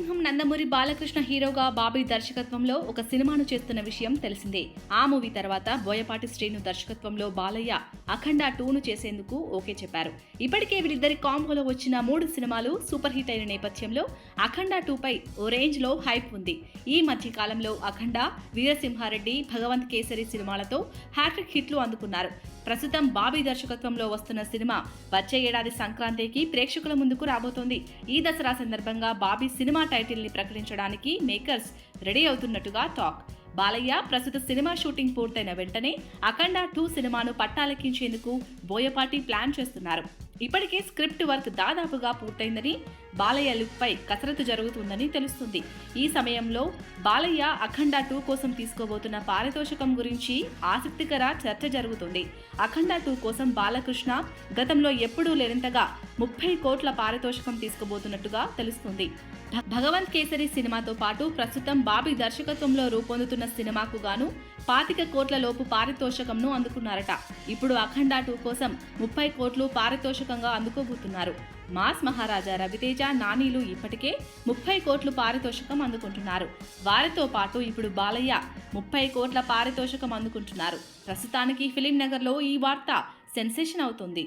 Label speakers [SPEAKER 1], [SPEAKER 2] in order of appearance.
[SPEAKER 1] నందమూరి బాలకృష్ణ హీరోగా బాబీ దర్శకత్వంలో ఒక సినిమాను చేస్తున్న విషయం తెలిసిందే. ఆ మూవీ తర్వాత బోయపాటి శ్రీను దర్శకత్వంలో బాలయ్య అఖండ టూను చేసేందుకు ఓకే చెప్పారు. ఇప్పటికే వీరిద్దరి కాంబోలో వచ్చిన మూడు సినిమాలు సూపర్ హిట్ అయిన నేపథ్యంలో అఖండ టూపై ఓ రేంజ్లో హైప్ ఉంది. ఈ మధ్య కాలంలో అఖండ వీరసింహారెడ్డి భగవంత్ కేసరి సినిమాలతో హ్యాట్రిక్ హిట్లు అందుకున్నారు. ప్రస్తుతం బాబీ దర్శకత్వంలో వస్తున్న సినిమా వచ్చే ఏడాది సంక్రాంతికి ప్రేక్షకుల ముందుకు రాబోతోంది. ఈ దసరా సందర్భంగా బాబీ సినిమా టైటిల్ని ప్రకటించడానికి మేకర్స్ రెడీ అవుతున్నట్టుగా టాక్. బాలయ్య ప్రస్తుత సినిమా షూటింగ్ పూర్తయిన వెంటనే అఖండ టూ సినిమాను పట్టాలెక్కించేందుకు బోయపాటి ప్లాన్ చేస్తున్నారు. ఇప్పటికే స్క్రిప్ట్ వర్క్ దాదాపుగా పూర్తయిందని బాలయ్య లుక్ పై కసరత్తు జరుగుతుందని తెలుస్తుంది. ఈ సమయంలో బాలయ్య అఖండ టూ కోసం తీసుకోబోతున్న పారితోషికం గురించి ఆసక్తికర చర్చ జరుగుతుంది. అఖండ టూ కోసం బాలకృష్ణ గతంలో ఎప్పుడూ లేనంతగా ముప్పై కోట్ల పారితోషికం తీసుకోబోతున్నట్టుగా తెలుస్తుంది. భగవంత్ కేసరి సినిమాతో పాటు ప్రస్తుతం బాబీ దర్శకత్వంలో రూపొందుతున్న సినిమాకు గాను పాతిక కోట్ల లోపు పారితోషికంను అందుకున్నారట. ఇప్పుడు అఖండ టూ కోసం ముప్పై కోట్లు పారితోషికంగా అందుకోబోతున్నారు. మాస్ మహారాజా రవితేజ నానీలు ఇప్పటికే ముప్పై కోట్లు పారితోషికం అందుకుంటున్నారు. వారితో పాటు ఇప్పుడు బాలయ్య ముప్పై కోట్ల పారితోషికం అందుకుంటున్నారు. ప్రస్తుతానికి ఫిలిం నగర్లో ఈ వార్త సెన్సేషన్ అవుతుంది.